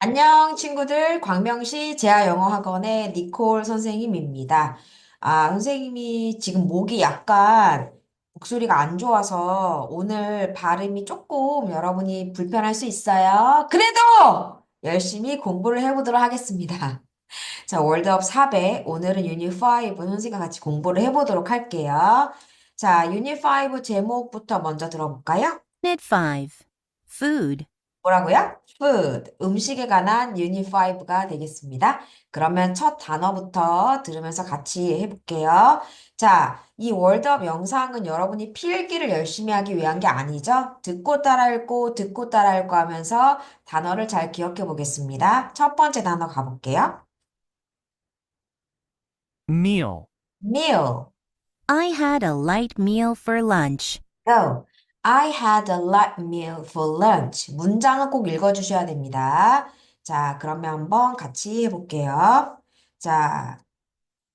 안녕, 친구들. 광명시 재하영어학원의 니콜 선생님입니다. 아, 선생님이 지금 목이 약간 목소리가 안 좋아서 오늘 발음이 조금 여러분이 불편할 수 있어요. 그래도 열심히 공부를 해보도록 하겠습니다. 자, 월드업 4배. 오늘은 유닛 5 선생님과 같이 공부를 해보도록 할게요. 자, 유닛 5 제목부터 먼저 들어볼까요? Unit 5 Food. 뭐라고요? food, 음식에 관한 유닛 5가 되겠습니다. 그러면 첫 단어부터 들으면서 같이 해볼게요. 자, 이 월드업 영상은 여러분이 필기를 열심히 하기 위한 게 아니죠? 듣고 따라 읽고, 듣고 따라 읽고 하면서 단어를 잘 기억해 보겠습니다. 첫 번째 단어 가볼게요. meal, meal, I had a light meal for lunch. go. I had a light meal for lunch. 문장은 꼭 읽어주셔야 됩니다. 자, 그러면 한번 같이 해볼게요. 자,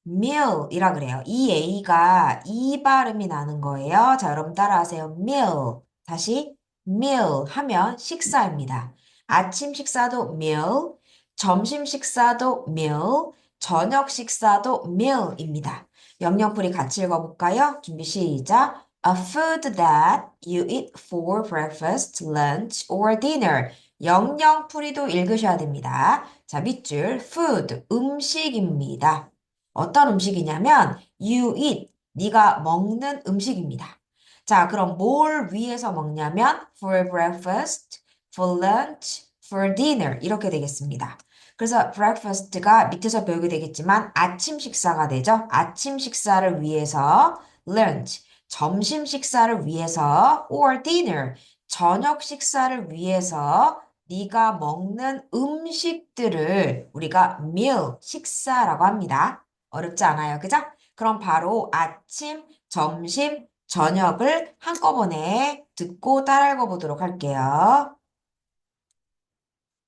meal이라 그래요. 이 A가 이 발음이 나는 거예요. 자, 여러분 따라하세요. meal. 다시 meal 하면 식사입니다. 아침 식사도 meal, 점심 식사도 meal, 저녁 식사도 meal입니다. 영영풀이 같이 읽어볼까요? 준비 시작. A food that you eat for breakfast, lunch, or dinner. 영영풀이도 읽으셔야 됩니다. 자, 밑줄 food, 음식입니다. 어떤 음식이냐면 you eat, 네가 먹는 음식입니다. 자, 그럼 뭘 위해서 먹냐면 for breakfast, for lunch, for dinner 이렇게 되겠습니다. 그래서 breakfast가 밑에서 배우게 되겠지만 아침 식사가 되죠. 아침 식사를 위해서 lunch, 점심 식사를 위해서 or dinner, 저녁 식사를 위해서 네가 먹는 음식들을 우리가 meal, 식사라고 합니다. 어렵지 않아요. 그죠? 그럼 바로 아침, 점심, 저녁을 한꺼번에 듣고 따라 읽어 보도록 할게요.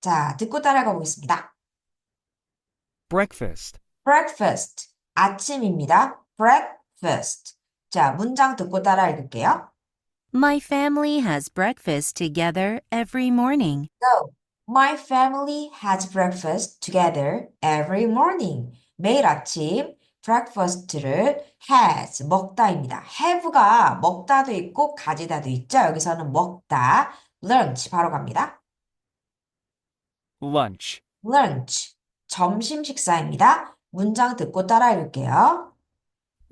자, 듣고 따라 읽어 보겠습니다. breakfast, breakfast, 아침입니다. breakfast. 자, 문장 듣고 따라 읽을게요. My family has breakfast together every morning. Go. My family has breakfast together every morning. 매일 아침 breakfast를 has, 먹다입니다. have가 먹다도 있고 가지다도 있죠. 여기서는 먹다. lunch 바로 갑니다. lunch, lunch, 점심 식사입니다. 문장 듣고 따라 읽을게요.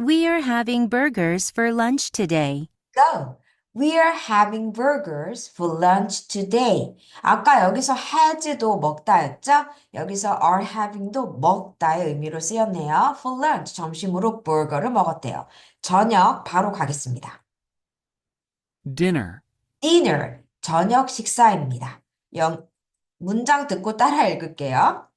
We are having burgers for lunch today. Go. We are having burgers for lunch today. 아까 여기서 has도 먹다였죠? 여기서 are having도 먹다의 의미로 쓰였네요. For lunch, 점심으로 버거를 먹었대요. 저녁 바로 가겠습니다. dinner, dinner, 저녁 식사입니다. 영, 문장 듣고 따라 읽을게요.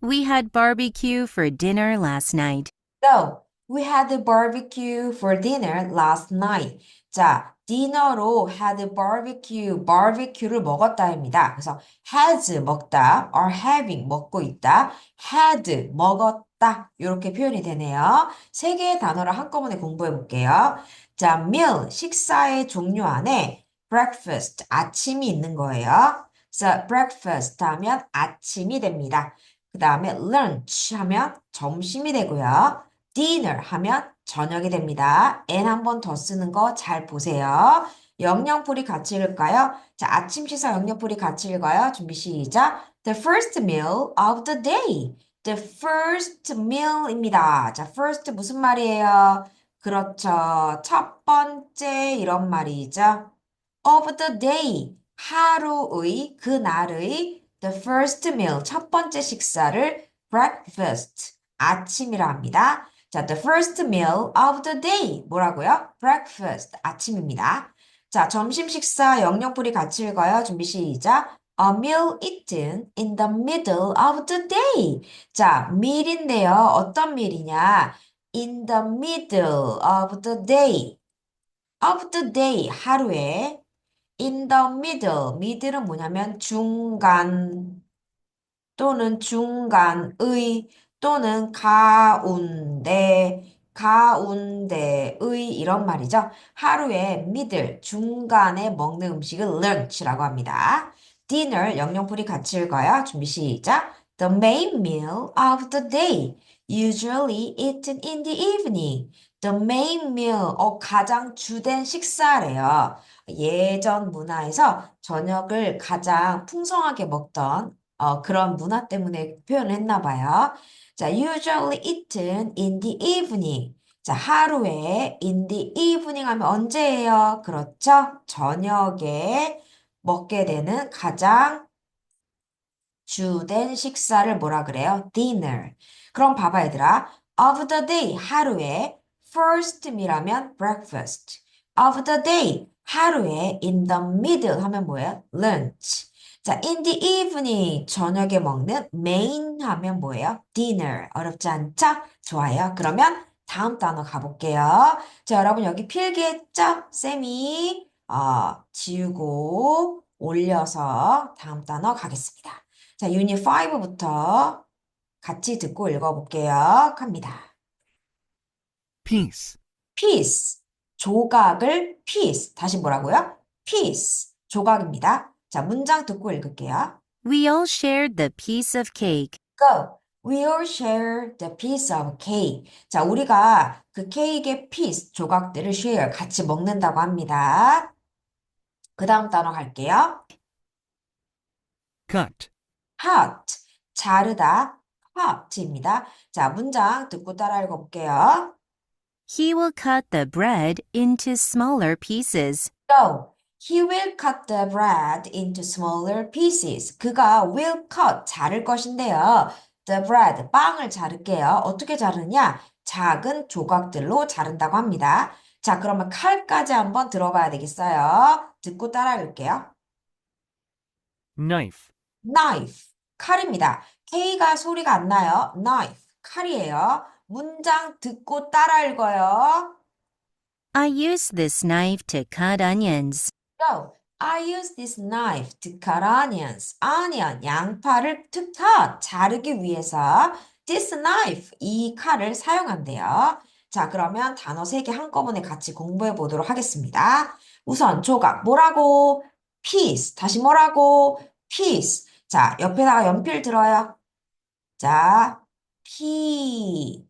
We had barbecue for dinner last night. So, we had a barbecue for dinner last night. 자, 디너로 had barbecue, barbecue를 먹었다입니다. 그래서 has 먹다, are having 먹고 있다, had 먹었다 이렇게 표현이 되네요. 세 개의 단어를 한꺼번에 공부해 볼게요. 자, meal 식사의 종류 안에 breakfast 아침이 있는 거예요. 그래서 breakfast 하면 아침이 됩니다. 그 다음에 lunch 하면 점심이 되고요. Dinner 하면 저녁이 됩니다. n 한번 더 쓰는 거 잘 보세요. 영영풀이 같이 읽을까요? 자, 아침 식사 영영풀이 같이 읽어요. 준비 시작. The first meal of the day. The first meal입니다. 자, first 무슨 말이에요? 그렇죠. 첫 번째 이런 말이죠. of the day. 하루의, 그날의 the first meal. 첫 번째 식사를 breakfast. 아침이라 합니다. 자, the first meal of the day. 뭐라고요? breakfast. 아침입니다. 자, 점심 식사 영영풀이 같이 읽어요. 준비 시작. A meal eaten in the middle of the day. 자, meal인데요. 어떤 meal이냐? In the middle of the day. of the day. 하루에. in the middle. middle은 뭐냐면 중간 또는 중간의 또는 가운데, 가운데의 이런 말이죠. 하루에 middle, 중간에 먹는 음식을 lunch라고 합니다. dinner 영영풀이 같이 읽어요. 준비 시작. The main meal of the day, usually eaten in the evening. The main meal, 어, 가장 주된 식사래요. 예전 문화에서 저녁을 가장 풍성하게 먹던 어, 그런 문화 때문에 표현을 했나 봐요. 자, usually eaten in the evening. 자, 하루에 in the evening 하면 언제예요? 그렇죠? 저녁에 먹게 되는 가장 주된 식사를 뭐라 그래요? dinner. 그럼 봐봐 얘들아. of the day 하루에 first meal하면 breakfast. of the day 하루에 in the middle 하면 뭐예요? lunch. 자, in the evening 저녁에 먹는 main 하면 뭐예요? dinner. 어렵지 않죠? 좋아요. 그러면 다음 단어 가볼게요. 자, 여러분 여기 필기했죠? 쌤이 어, 지우고 올려서 다음 단어 가겠습니다. 자, 유닛 5부터 같이 듣고 읽어볼게요. 갑니다. piece, piece, 조각을 piece. 다시 뭐라고요? piece, 조각입니다. 자, 문장 듣고 읽을게요. We all shared the piece of cake. Go. We'll share the piece of cake. 자, 우리가 그 케이크의 piece, 조각들을 share, 같이 먹는다고 합니다. 그 다음 단어 갈게요. cut, cut, 자르다, cut입니다. 자, 문장 듣고 따라 읽어볼게요. He will cut the bread into smaller pieces. Go. He will cut the bread into smaller pieces. 그가 will cut, 자를 것인데요. The bread, 빵을 자를게요. 어떻게 자르냐? 작은 조각들로 자른다고 합니다. 자, 그러면 칼까지 한번 들어봐야 되겠어요. 듣고 따라 읽을게요. knife, knife, 칼입니다. K가 소리가 안 나요. knife, 칼이에요. 문장 듣고 따라 읽어요. I use this knife to cut onions. Go. I use this knife to cut onions. onion, 양파를 to cut, 자르기 위해서 this knife, 이 칼을 사용한대요. 자, 그러면 단어 세 개 한꺼번에 같이 공부해 보도록 하겠습니다. 우선 조각, 뭐라고? piece, 다시 뭐라고? piece. 자, 옆에다가 연필 들어요. 자, piece.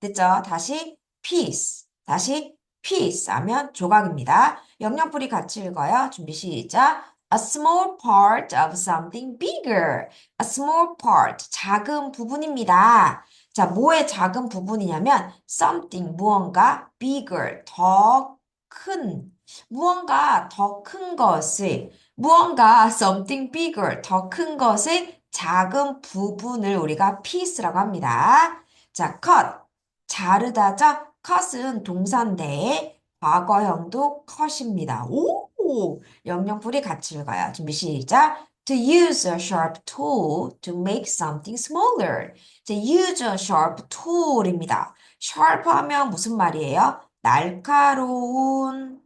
됐죠? 다시 piece. 다시 piece 하면 조각입니다. 영영풀이 같이 읽어요. 준비 시작. A small part of something bigger. A small part, 작은 부분입니다. 자, 뭐의 작은 부분이냐면 something, 무언가 bigger, 더 큰, 무언가 더 큰 것을, 무언가 something bigger, 더 큰 것의 작은 부분을 우리가 piece라고 합니다. 자, cut, 자르다죠? Cut은 동사인데 과거형도 cut입니다. 오! 영영풀이 같이 읽어요. 준비 시작. To use a sharp tool to make something smaller. 자, use a sharp tool입니다. sharp 하면 무슨 말이에요? 날카로운,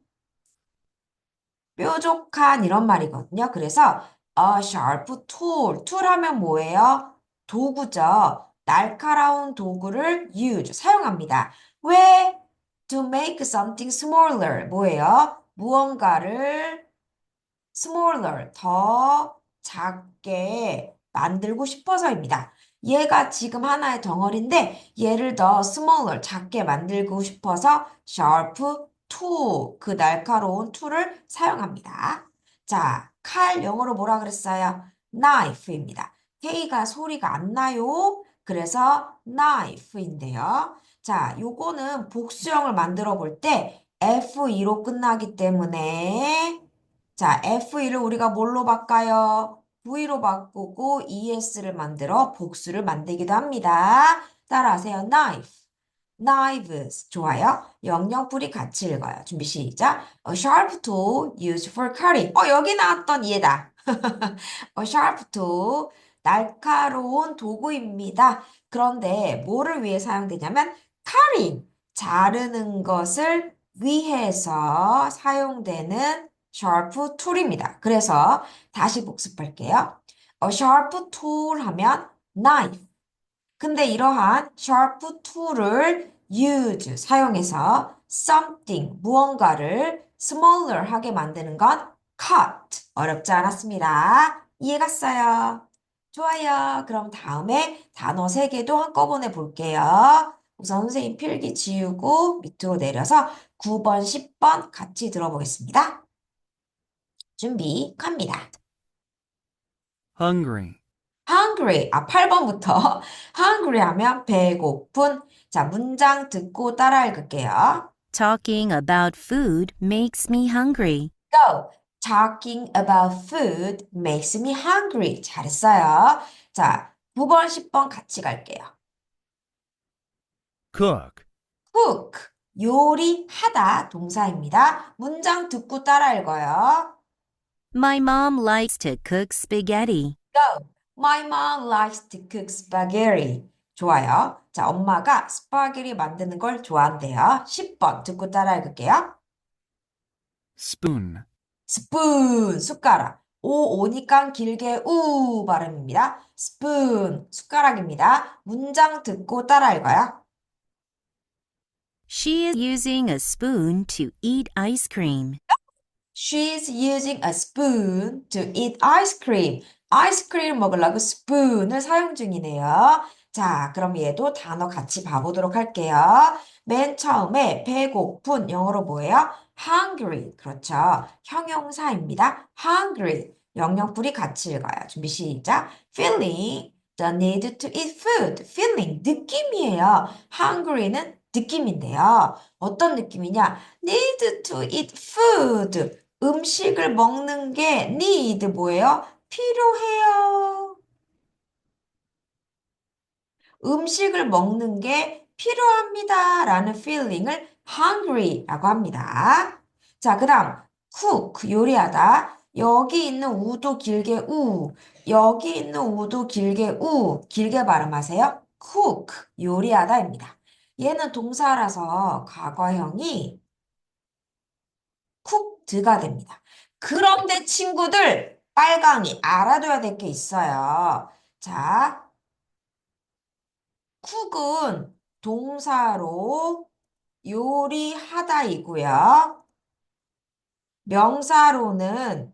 뾰족한 이런 말이거든요. 그래서 a sharp tool. tool 하면 뭐예요? 도구죠. 날카로운 도구를 use, 사용합니다. 왜? To make something smaller. 뭐예요? 무언가를 smaller, 더 작게 만들고 싶어서입니다. 얘가 지금 하나의 덩어리인데 얘를 더 smaller, 작게 만들고 싶어서 sharp tool, 그 날카로운 툴을 사용합니다. 자, 칼 영어로 뭐라 그랬어요? knife입니다. K가 소리가 안 나요. 그래서 knife인데요. 자, 요거는 복수형을 만들어 볼 때 F2로 끝나기 때문에 자, F2를 우리가 뭘로 바꿔요? V로 바꾸고 ES를 만들어 복수를 만들기도 합니다. 따라하세요. knife, knives. 좋아요. 영영풀이 같이 읽어요. 준비 시작. A sharp tool used for cutting. 어, 여기 나왔던 얘다. A sharp tool, 날카로운 도구입니다. 그런데 뭐를 위해 사용되냐면 cutting, 자르는 것을 위해서 사용되는 sharp tool입니다. 그래서 다시 복습할게요. A sharp tool 하면 knife. 근데 이러한 sharp tool을 use, 사용해서 something, 무언가를 smaller 하게 만드는 건 cut. 어렵지 않았습니다. 이해 갔어요? 좋아요. 그럼 다음에 단어 세 개도 한꺼번에 볼게요. 우선 선생님 필기 지우고 밑으로 내려서 9번, 10번 같이 들어보겠습니다. 준비, 갑니다. hungry, hungry. 아, 8번부터. hungry 하면 배고픈. 자, 문장 듣고 따라 읽을게요. Talking about food makes me hungry. Go. Talking about food makes me hungry. 잘했어요. 자, 9번, 10번 같이 갈게요. Cook, cook. 요리하다 동사입니다. 문장 듣고 따라 읽어요. My mom likes to cook spaghetti. Go. My mom likes to cook spaghetti. 좋아요. 자, 엄마가 스파게티 만드는 걸 좋아한대요. 10번 듣고 따라 읽을게요. spoon, 스푼, 숟가락. 오, 오니까 길게 우 발음입니다. 스푼, 숟가락입니다. 문장 듣고 따라 읽어요. She is using a spoon to eat ice cream. She's using a spoon to eat ice cream. 아이스크림 먹으려고 스푼을 사용 중이네요. 자, 그럼 얘도 단어 같이 봐보도록 할게요. 맨 처음에 배고픈 영어로 뭐예요? hungry. 그렇죠. 형용사입니다. hungry. 영영풀이 같이 읽어요. 준비 시작. feeling the need to eat food. feeling 느낌이에요. hungry는 느낌인데요. 어떤 느낌이냐? need to eat food. 음식을 먹는 게 need 뭐예요? 필요해요. 음식을 먹는 게 필요합니다. 라는 feeling을 hungry라고 합니다. 자, 그 다음 cook, 요리하다. 여기 있는 우도 길게 우, 여기 있는 우도 길게 우, 길게 발음하세요. cook, 요리하다입니다. 얘는 동사라서 과거형이 cooked가 됩니다. 그런데 친구들, 빨강이 알아둬야 될 게 있어요. 자, 쿡은 동사로 요리하다이고요. 명사로는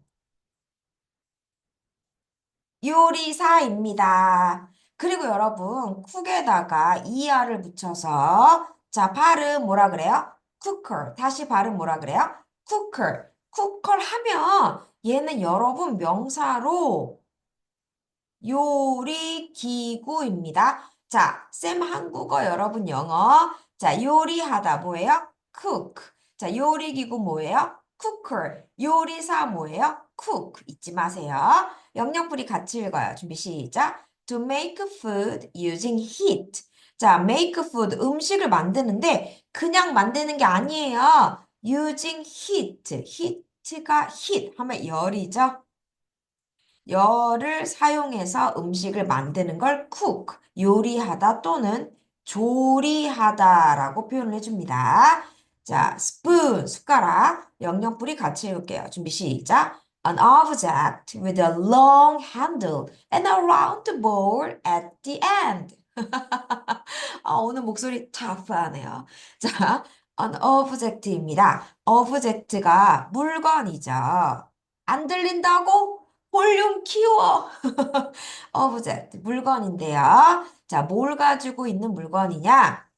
요리사입니다. 그리고 여러분, 쿡에다가 er을 붙여서 자, 발음 뭐라 그래요? cooker. 다시 발음 뭐라 그래요? cooker. cooker 하면 얘는 여러분 명사로 요리 기구입니다. 자, 쌤 한국어, 여러분 영어. 자, 요리하다 뭐예요? cook. 자, 요리 기구 뭐예요? cooker. 요리사 뭐예요? cook. 잊지 마세요. 영역풀이 같이 읽어요. 준비 시작. To make food using heat. 자, make food 음식을 만드는데 그냥 만드는 게 아니에요. using heat. heat가 heat 하면 열이죠. 열을 사용해서 음식을 만드는 걸 cook, 요리하다 또는 조리하다라고 표현을 해줍니다. 자, spoon, 숟가락, 영역풀이 같이 읽을게요. 준비 시작. An object with a long handle and a round ball at the end. 아, 오늘 목소리 타프하네요. 자, an object입니다. object가 물건이죠. 안 들린다고? 볼륨 키워. object, 물건인데요. 자, 뭘 가지고 있는 물건이냐?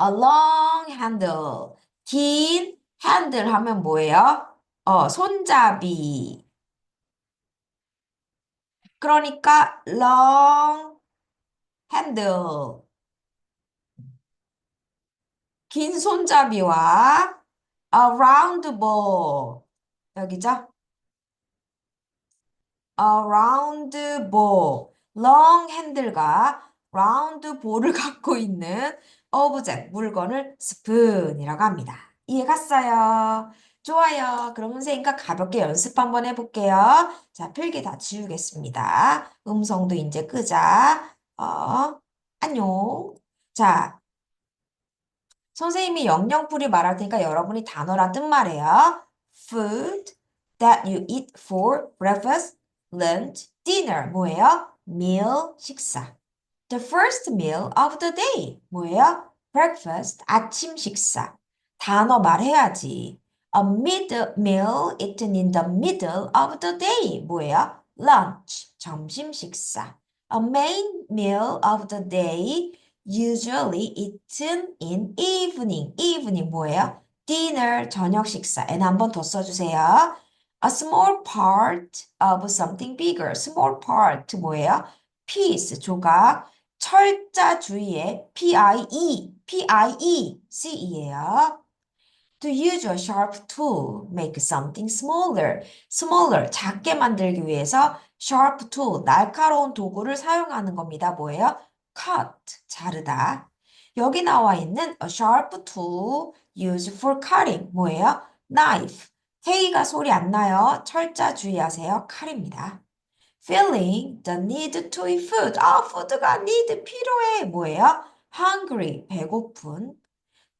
A long handle. 긴 핸들 하면 뭐예요? 어, 손잡이. 그러니까 long handle. 긴 손잡이와 a round ball. 여기죠? a round ball. long handle과 round ball을 갖고 있는 object, 물건을 spoon이라고 합니다. 이해 갔어요? 좋아요. 그럼 선생님과 가볍게 연습 한번 해볼게요. 자, 필기 다 지우겠습니다. 음성도 이제 끄자. 어, 안녕. 자, 선생님이 영영풀이 말할 테니까 여러분이 단어랑 뜻 말해요. Food that you eat for breakfast, lunch, dinner. 뭐예요? meal, 식사. The first meal of the day. 뭐예요? breakfast, 아침 식사. 단어 말해야지. A middle meal eaten in the middle of the day. 뭐예요? lunch, 점심 식사. A main meal of the day usually eaten in evening. evening 뭐예요? dinner, 저녁 식사. n 한 번 더 써주세요. A small part of something bigger. small part 뭐예요? piece, 조각. 철자 주의에 P-I-E, P-I-E-C-E예요. To use a sharp tool, make something smaller. smaller, 작게 만들기 위해서 sharp tool, 날카로운 도구를 사용하는 겁니다. 뭐예요? cut, 자르다. 여기 나와 있는 a sharp tool used for cutting. 뭐예요? knife. K가 소리 안 나요. 철자 주의하세요. 칼입니다. feeling the need to eat food. 아, 푸드가 need 필요해. 뭐예요? hungry, 배고픈.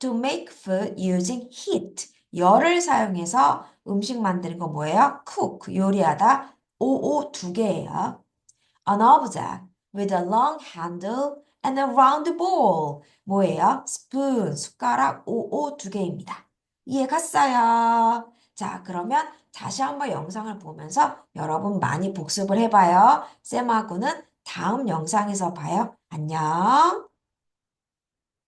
To make food using heat. 열을 사용해서 음식 만드는 거 뭐예요? cook, 요리하다. 오오 두 개예요. An object with a long handle and a round bowl. 뭐예요? spoon, 숟가락, 오오 두 개입니다. 이해 갔어요? 자, 그러면 다시 한번 영상을 보면서 여러분 많이 복습을 해봐요. 쌤하고는 다음 영상에서 봐요. 안녕.